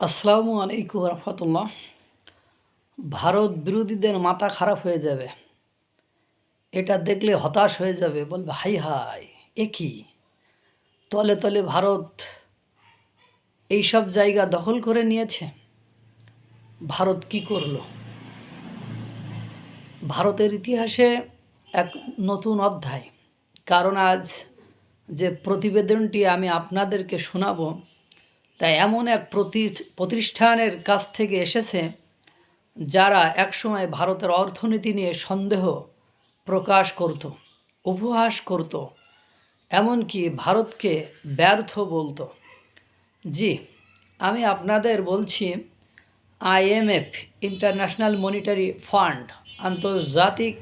আসসালামু আলাইকুম রহমতুল্লাহ। ভারত বিরোধীদের মাথা খারাপ হয়ে যাবে। এটা দেখলে হতাশ হয়ে যাবে, বলবে, হাই হাই, এ কি? তলে তলে ভারত এইসব জায়গা দখল করে নিয়েছে। ভারত কি করল? ভারতের ইতিহাসে এক নতুন অধ্যায়। কারণ আজ যে প্রতিবেদনটি আমি আপনাদেরকে শোনাবো তাই এমন এক প্রতি- প্রতিষ্ঠানের কাছ থেকে এসেছে যারা একসময় ভারতের অর্থনীতি নিয়ে সন্দেহ প্রকাশ করত, উপহাস করত, এমনকি ভারতকে ব্যর্থ বলতো। জি, আমি আপনাদের বলছি আইএমএফ ইন্টারন্যাশনাল মনিটারি ফান্ড, আন্তর্জাতিক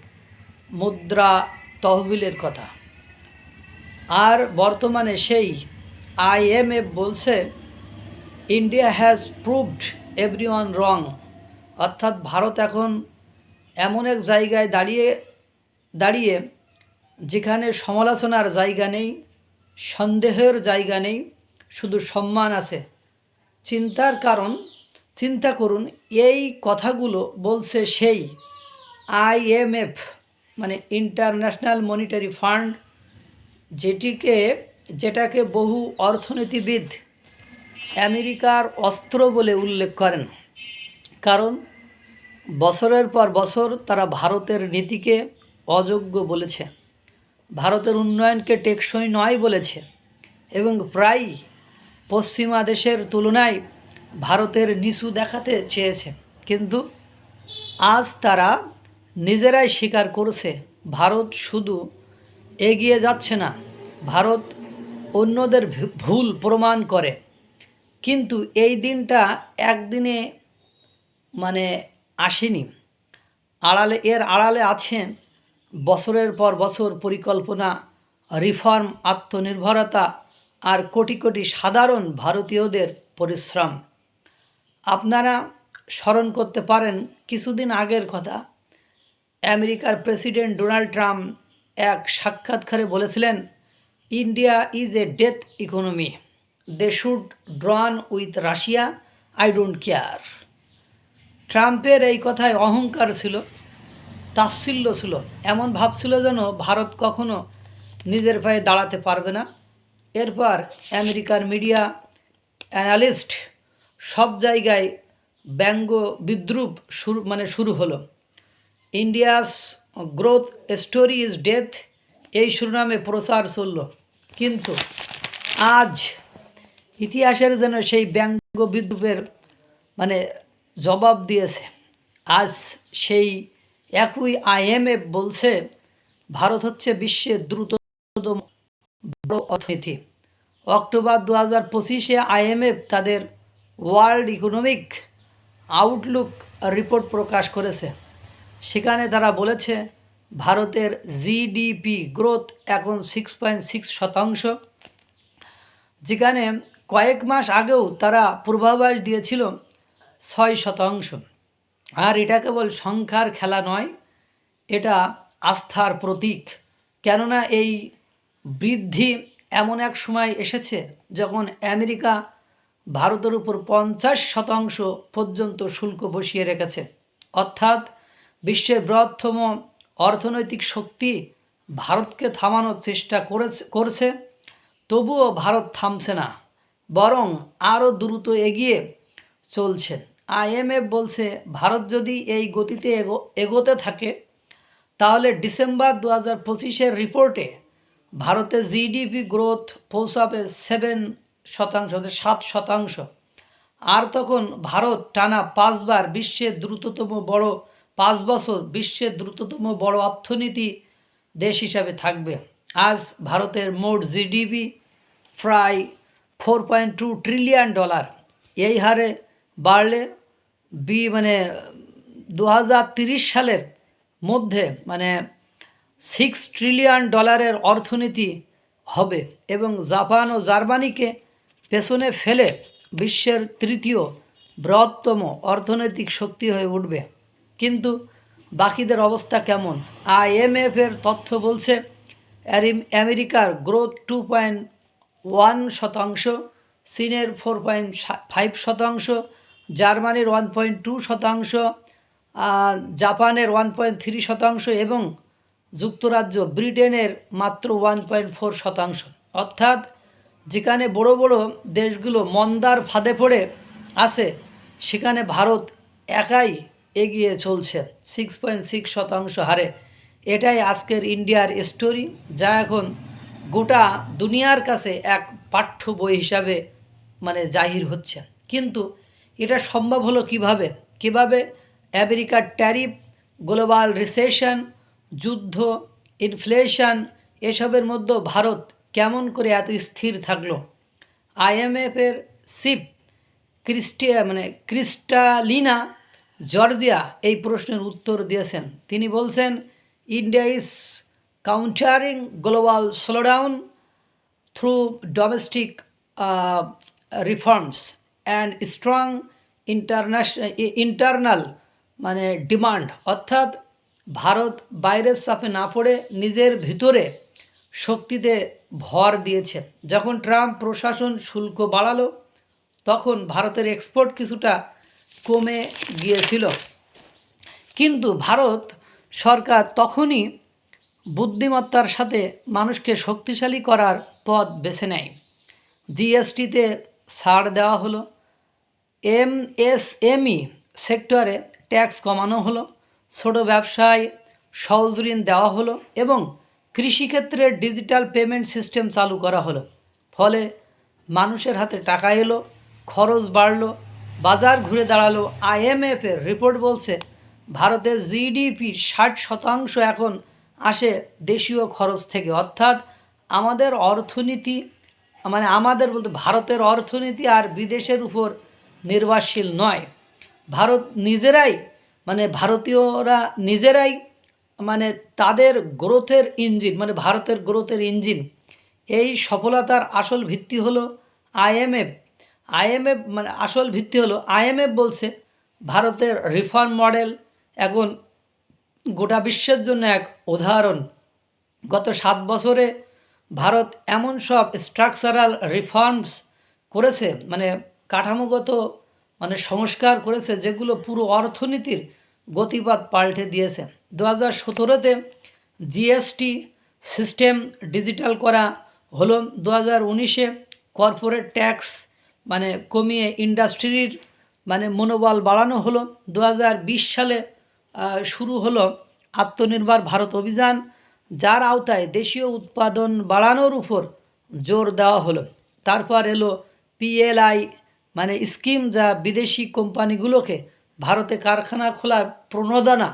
মুদ্রা তহবিলের কথা। আর বর্তমানে সেই আইএমএফ বলছে India has proved everyone wrong অর্থাৎ ভারত এখন এমন এক জায়গায় দাঁড়িয়ে দাঁড়িয়ে যেখানে সমালোচনার জায়গা নেই, সন্দেহের জায়গা নেই, শুধু সম্মান আছে। চিন্তার কারণ, চিন্তা করুন, এই কথাগুলো বলছে সেই আইএমএফ মানে ইন্টারন্যাশনাল মনিটারি ফান্ড, যেটিকে, যেটাকে বহু অর্থনীতিবিদ আমেরিকার অস্ত্র বলে উল্লেখ করেন। কারণ, বছরের পর বছর তারা ভারতের নীতিকে অযোগ্য বলেছে। ভারতের উন্নয়নকে টেকসই নয় বলেছে। এবং প্রায় পশ্চিমা দেশের তুলনায় ভারতের নিচু দেখাতে চেয়েছে। কিন্তু আজ তারা নিজেরাই স্বীকার করছে, ভারত শুধু এগিয়ে যাচ্ছে না, ভারত অন্যদের ভুল প্রমাণ করে। কিন্তু এই দিনটা একদিনে মানে আসেনি। আড়ালে, এর আড়ালে আছে বছরের পর বছর পরিকল্পনা, রিফর্ম, আত্মনির্ভরতা আর কোটি কোটি সাধারণ ভারতীয়দের পরিশ্রম। আপনারা স্মরণ করতে পারেন কিছুদিন আগের কথা। আমেরিকার প্রেসিডেন্ট ডোনাল্ড ট্রাম্প এক সাক্ষাৎকারে বলেছিলেন, India is a death economy. They should drown with Russia I don't care ট্রাম্পের এই কথায় অহংকার ছিল, তাচ্ছিল্য ছিল, এমন ভাবছিল যেন ভারত কখনো নিজের পায়ে দাঁড়াতে পারবে না। এরপর আমেরিকার মিডিয়া অ্যানালিস্ট সব জায়গায় ব্যঙ্গ বিদ্রুপ শুরু মানে শুরু হলো। India's growth story is death, এই শিরোনামে প্রচার চলল। কিন্তু আজ ইতিহাসের যেন সেই ব্যঙ্গ বিদ্রুপের মানে জবাব দিয়েছে। আজ সেই একই আইএমএফ বলছে, ভারত হচ্ছে বিশ্বের দ্রুততম বড় অর্থনীতি। অক্টোবর দু হাজার পঁচিশে আইএমএফ তাদের ওয়ার্ল্ড ইকোনমিক আউটলুক রিপোর্ট প্রকাশ করেছে। সেখানে তারা বলেছে, ভারতের জিডিপি গ্রোথ এখন সিক্স পয়েন্ট সিক্স শতাংশ। যেখানে কয়েক মাস আগেও তারা পূর্বাভাস দিয়েছিল ছয় শতাংশ। আর এটা কেবল সংখ্যার খেলা নয়, এটা আস্থার প্রতীক। কেননা এই বৃদ্ধি এমন এক সময় এসেছে যখন আমেরিকা ভারতের উপর পঞ্চাশ শতাংশ পর্যন্ত শুল্ক বসিয়ে রেখেছে। অর্থাৎ বিশ্বের বৃহত্তম অর্থনৈতিক শক্তি ভারতকে থামানোর চেষ্টা করেছে, করছে, তবুও ভারত থামছে না। বরং আরও দ্রুত এগিয়ে চলছে আইএমএফ বলছে, ভারত যদি এই গতিতে এগো, এগোতে থাকে, তাহলে ডিসেম্বর দু হাজার পঁচিশের রিপোর্টে ভারতের জিডিপি গ্রোথ পৌঁছাবে সেভেন শতাংশ সাত শতাংশ। আর তখন ভারত টানা পাঁচবার বিশ্বের দ্রুততম বড়, পাঁচ বছর বিশ্বের দ্রুততম বড় অর্থনীতি দেশ হিসাবে থাকবে। আজ ভারতের মোট জিডিপি প্রায় four point two trillion dollar এই হারে বাড়লে বি মানে দু সালের মধ্যে মানে সিক্স ট্রিলিয়ন ডলারের অর্থনীতি হবে এবং জাপান ও জার্মানিকে পেছনে ফেলে বিশ্বের তৃতীয় বৃহত্তম অর্থনৈতিক শক্তি হয়ে উঠবে। কিন্তু বাকিদের অবস্থা কেমন? আইএমএফের তথ্য বলছে আমেরিকার গ্রোথ টু পয়েন্ট ওয়ান শতাংশ, চীনের ফোর পয়েন্ট ফাইভ শতাংশ, জার্মানির ওয়ান পয়েন্ট টু শতাংশ জাপানের ওয়ান পয়েন্ট থ্রি শতাংশ এবং যুক্তরাজ্য ব্রিটেনের মাত্র ওয়ান পয়েন্ট ফোর শতাংশ। অর্থাৎ যেখানে বড় বড় দেশগুলো মন্দার ফাঁদে পড়ে আছে, সেখানে ভারত একাই এগিয়ে চলছে সিক্স পয়েন্ট সিক্স শতাংশ হারে। এটাই আজকের ইন্ডিয়ার স্টোরি যা এখন গোটা দুনিয়ার কাছে এক পাঠ্য বই হিসাবে মানে জাহির হচ্ছে। কিন্তু এটা সম্ভব হলো কীভাবে? কীভাবে আমেরিকার ট্যারিফ, গ্লোবাল রিসেশন, যুদ্ধ, ইনফ্লেশন এসবের মধ্যে ভারত কেমন করে এত স্থির থাকল? আইএমএফের সিপ ক্রিস্টিয়া মানে ক্রিস্টালিনা জর্জিয়া এই প্রশ্নের উত্তর দিয়েছেন। তিনি বলছেন, India is countering global slowdown through domestic reforms and strong international internal মানে ডিমান্ড অর্থাৎ ভারত বাইরের চাপে না পড়ে নিজের ভিতরে শক্তিতে ভর দিয়েছে। যখন ট্রাম্প প্রশাসন শুল্ক বাড়ালো, তখন ভারতের এক্সপোর্ট কিছুটা কমে গিয়েছিল। কিন্তু ভারত সরকার তখনই বুদ্ধিমত্তার সাথে মানুষকে শক্তিশালী করার পথ বেছে নেয়। জিএসটিতে ছাড় দেওয়া হলো। এম এস এমই সেক্টরে ট্যাক্স কমানো হলো। ছোট ব্যবসায় সহজ ঋণ দেওয়া হলো এবং কৃষিক্ষেত্রে ডিজিটাল পেমেন্ট সিস্টেম চালু করা হলো। ফলে মানুষের হাতে টাকা এলো, খরচ বাড়লো, বাজার ঘুরে দাঁড়াল। আইএমএফের রিপোর্ট বলছে ভারতের জিডিপির ষাট শতাংশ এখন আসে দেশীয় খরচ থেকে। অর্থাৎ আমাদের অর্থনীতি মানে আমাদের বলতে ভারতের অর্থনীতি আর বিদেশের উপর নির্ভরশীল নয়। ভারত নিজেরাই মানে ভারতীয়রা নিজেরাই মানে তাদের গ্রোথের ইঞ্জিন মানে ভারতের গ্রোথের ইঞ্জিন এই সফলতার আসল ভিত্তি হলো আইএমএফ আইএমএফ মানে আসল ভিত্তি হলো আইএমএফ বলছে ভারতের রিফর্ম মডেল এখন গোটা বিশ্বের জন্য এক উদাহরণ। গত সাত বছরে ভারত এমন সব স্ট্রাকচারাল রিফর্মস করেছে মানে কাঠামোগত মানে সংস্কার করেছে, যেগুলো পুরো অর্থনীতির গতিপাত পাল্টে দিয়েছে। দু হাজার সতেরোতে জিএসটি সিস্টেম ডিজিটাল করা হলো। দু হাজার উনিশে কর্পোরেট ট্যাক্স মানে কমিয়ে ইন্ডাস্ট্রির মানে মনোবল বাড়ানো হলো। দু হাজার বিশ সালে শুরু হলো আত্মনির্ভর ভারত অভিযান, যার আওতায় দেশীয় উৎপাদন বাড়ানোর উপর জোর দেওয়া হলো। তারপর এলো পিএলআই মানে স্কিম যা বিদেশি কোম্পানিগুলোকে ভারতে কারখানা খোলার প্রণোদনা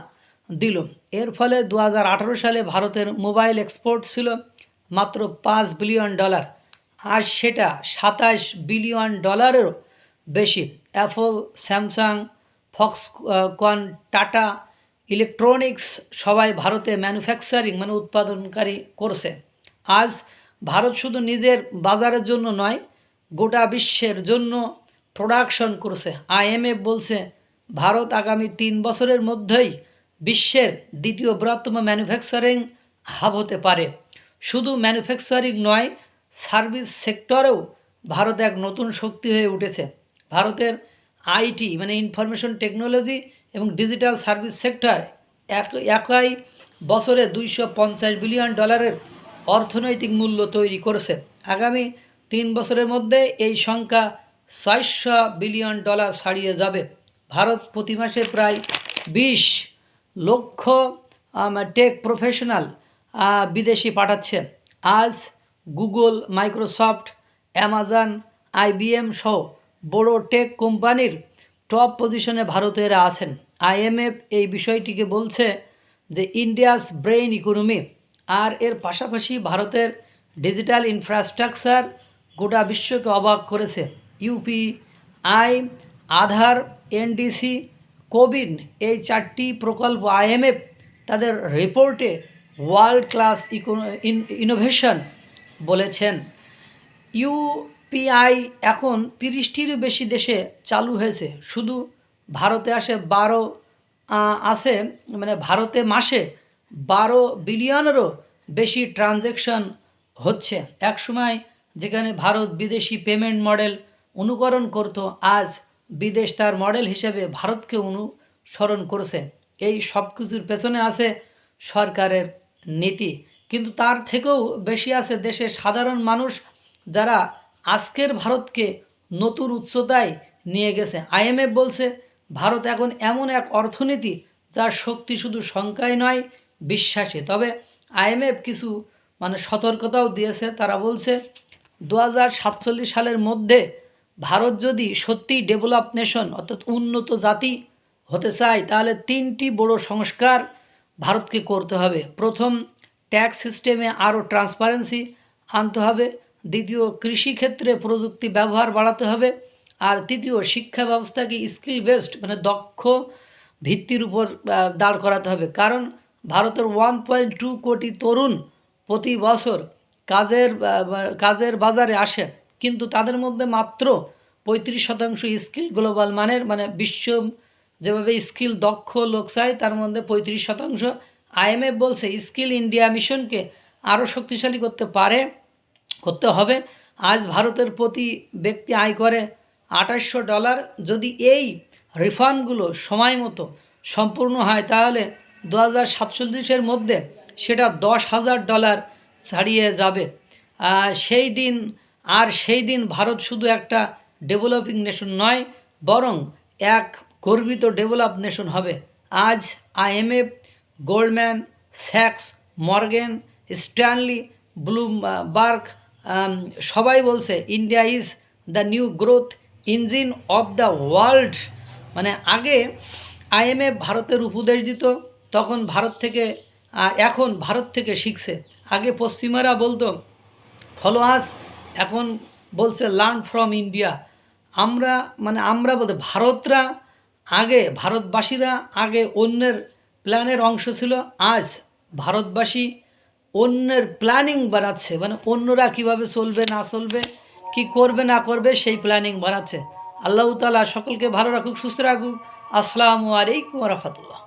দিল। এর ফলে দু হাজার আঠেরো সালে ভারতের মোবাইল এক্সপোর্ট ছিল মাত্র পাঁচ বিলিয়ন ডলার আজ সেটা সাতাশ বিলিয়ন ডলারেরও বেশি। Apple, Samsung, Foxconn, Tata electronics সবাই ভারতে ম্যানুফ্যাকচারিং মানে উৎপাদনকারী করছে। আজ ভারত শুধু নিজের বাজারের জন্য নয়, গোটা বিশ্বের জন্য প্রোডাকশন করছে। আইএমএফ বলছে, ভারত আগামী তিন বছরের মধ্যেই বিশ্বের দ্বিতীয় বৃহত্তম ম্যানুফ্যাকচারিং হাব হতে পারে। শুধু ম্যানুফ্যাকচারিং নয়, সার্ভিস সেক্টরেও ভারত এক নতুন শক্তি হয়ে উঠেছে। ভারতের আইটি মানে ইনফরমেশন টেকনোলজি এবং ডিজিটাল সার্ভিস সেক্টর এক, একাই বছরে দুইশো পঞ্চাশ বিলিয়ন ডলারের অর্থনৈতিক মূল্য তৈরি করেছে। আগামী তিন বছরের মধ্যে এই সংখ্যা ছয়শো বিলিয়ন ডলার ছাড়িয়ে যাবে। ভারত প্রতি মাসে প্রায় বিশ লক্ষ টেক প্রফেশনাল বিদেশি পাঠাচ্ছে। আজ গুগল, মাইক্রোসফট, অ্যামাজন আইবিএম সহ বড় টেক কোম্পানির টপ পজিশনে ভারতীয়রা আছেন। আইএমএফ এই বিষয়টিকে বলছে যে ইন্ডিয়াস ব্রেইন ইকোনমি আর এর পাশাপাশি ভারতের ডিজিটাল ইনফ্রাস্ট্রাকচার গোটা বিশ্বকে অবাক করেছে। UP I, Aadhaar NDC CoWIN এই চারটি প্রকল্প আইএমএফ তাদের রিপোর্টে ওয়ার্ল্ড ক্লাস ইকো ইনোভেশন বলেছেন। ইউপিআই এখন তিরিশটিরও বেশি দেশে চালু হয়েছে। শুধু ভারতে আসে বারো আছে মানে ভারতে মাসে বারো বিলিয়নেরও বেশি ট্রানজ্যাকশন হচ্ছে। এক সময় যেখানে ভারত বিদেশি পেমেন্ট মডেল অনুকরণ করত, আজ বিদেশ তার মডেল হিসেবে ভারতকে অনুসরণ করছে। এই সব কিছুর পেছনে আছে সরকারের নীতি। কিন্তু তার থেকেও বেশি আছে দেশের সাধারণ মানুষ যারা আজকের ভারতকে নতুন উচ্চতায় নিয়ে গেছে। আইএমএফ বলছে, ভারত এখন এমন এক অর্থনীতি যার শক্তি শুধু সংখ্যায় নয়, বিশ্বাসে। তবে আইএমএফ কিছু মানে সতর্কতাও দিয়েছে। তারা বলছে দু সালের মধ্যে ভারত যদি সত্যিই ডেভেলপ নেশন, অর্থাৎ উন্নত জাতি হতে চায়, তাহলে তিনটি বড় সংস্কার ভারতকে করতে হবে। প্রথম, ট্যাক্স সিস্টেমে আরও ট্রান্সপারেন্সি আনতে হবে। দ্বিতীয় কৃষিক্ষেত্রে প্রযুক্তি ব্যবহার বাড়াতে হবে। আর তৃতীয় শিক্ষা ব্যবস্থাকে স্কিল বেসড মানে দক্ষ ভিত্তির উপর দাঁড় করাতে হবে। কারণ ভারতের ওয়ান পয়েন্ট টু কোটি তরুণ প্রতি বছর কাজের কাজের বাজারে আসে। কিন্তু তাদের মধ্যে মাত্র পঁয়ত্রিশ শতাংশ স্কিল গ্লোবাল মানের মানে বিশ্ব যেভাবে স্কিল দক্ষ লোক চাই তার মধ্যে পঁয়ত্রিশ শতাংশ আইএমএফ বলছে স্কিল ইন্ডিয়া মিশনকে আরও শক্তিশালী করতে পারে। করতে হবে। আজ ভারতের প্রতি ব্যক্তি আয় করে আঠাশশো ডলার। যদি এই রিফান্ডগুলো সময় মতো সম্পূর্ণ হয়, তাহলে দু হাজার সাতচল্লিশের মধ্যে সেটা দশ হাজার ডলার ছাড়িয়ে যাবে। সেই দিন, আর সেই দিন ভারত শুধু একটা ডেভেলপিং নেশন নয়, বরং এক গর্বিত ডেভেলপ নেশন হবে। আজ আইএমএফ গোল্ডম্যান, স্যাক্স, মর্গেন, স্ট্যানলি, ব্লুমবার্গ সবাই বলছে India is the new growth engine of the world মানে আগে আইএমএফ ভারতের উপদেশ দিত, তখন ভারত থেকে এখন ভারত থেকে শিখছে। আগে পশ্চিমারা বলতো ফলো আস এখন বলছে লার্ন ফ্রম ইন্ডিয়া আমরা মানে আমরা বলতে, ভারতরা আগে, ভারতবাসীরা আগে অন্যের প্ল্যানের অংশ ছিল, আজ ভারতবাসী অন্যের প্ল্যানিং বানাচ্ছে। মানে অন্যরা কীভাবে চলবে, না চলবে, কি করবে, না করবে, সেই প্ল্যানিং বানাচ্ছে। আল্লাহ তালা সকলকে ভালো রাখুক, সুস্থ রাখুক। আসসালামু আলাইকুম রহমতুল্লাহ।